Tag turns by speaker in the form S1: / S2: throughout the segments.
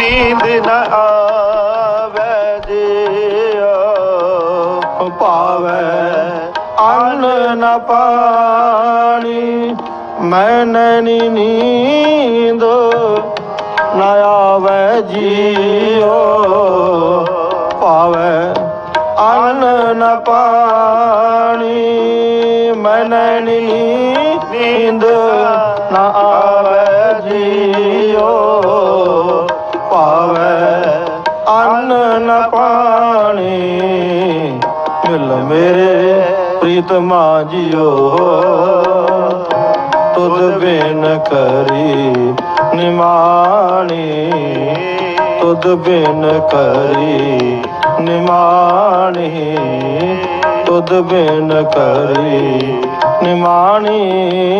S1: ਨੀਂਦ ਨ ਆਵੇ ਜਿਉ।
S2: ਭਾਵੈ ਅੰਨ ਨ ਪਾਣੀ ਮੈਂ ਨੈਣੀ ਨੀਂਦ ਨ ਆਵੈ ਜੀਉ। ਭਾਵੈ ਅੰਨ ਨ ਪਾਣੀ ਮੈਂ ਨੈਣੀ ਨੀਂਦ ਨਾ ਆਵੈ ਨ ਪਾਣੀ। ਮਿਲ ਮੇਰੇ ਪ੍ਰੀਤਮਾ ਜੀਓ ਤੁਧ ਬਿਨ ਕਰੀ ਨਿਮਾਣੀ। ਤੁਧ ਬਿਨ ਕਰੀ ਨਿਮਾਣੀ। ਤੁਧ ਬਿਨ ਕਰੀ ਨਿਮਾਣੀ।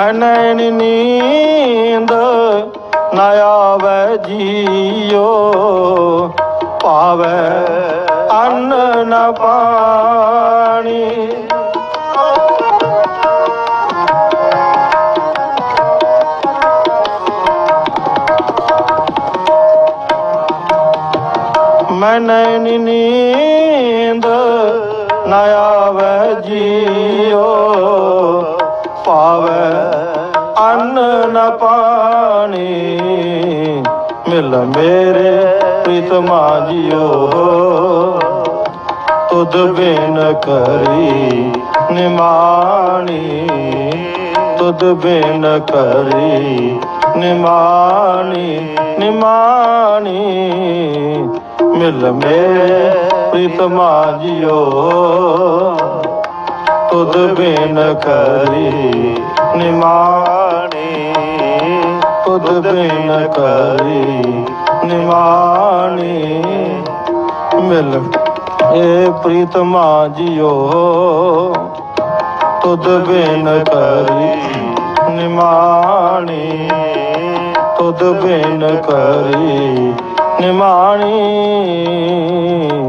S2: ਮੈਂ ਨੀਂਦ, ਨ ਆਵੈ ਜੀਓ, ਭਾਵੈ ਅੰਨ ਨ ਪਾਣੀ। ਮੈਂ ਨੈਣ ਨੀਂਦ, ਨ ਆਵੈ ਜੀਓ ਪਾਵੈ ਅੰਨ ਨ ਪਾਣੀ, ਮਿਲ ਮੇਰੇ ਪ੍ਰੀਤਮਾ ਜੀਓ ਤੁਧ ਬਿਨ ਕਰੀ ਨਿਮਾਣੀ, ਤੁਧ ਬਿਨ ਕਰੀ ਨਿਮਾਣੀ ਨਿਮਾਣੀ, ਮਿਲ ਮੇਰੇ ਪ੍ਰੀਤਮਾ ਜੀਓ ਤੁਧ ਬਿਨ ਕਰੀ ਨਿਮਾਣੀ ਤੁਧ ਬਿਨ ਕਰੀ। ਨਿਮਾਣੀ ਮਿਲ ਏ ਪ੍ਰੀਤਮਾ ਜੀਓ ਤੁਧ ਬਿਨ ਕਰੀ। ਨਿਮਾਣੀ ਤੁਧ ਬਿਨ ਕਰੀ। ਨਿਮਾਣੀ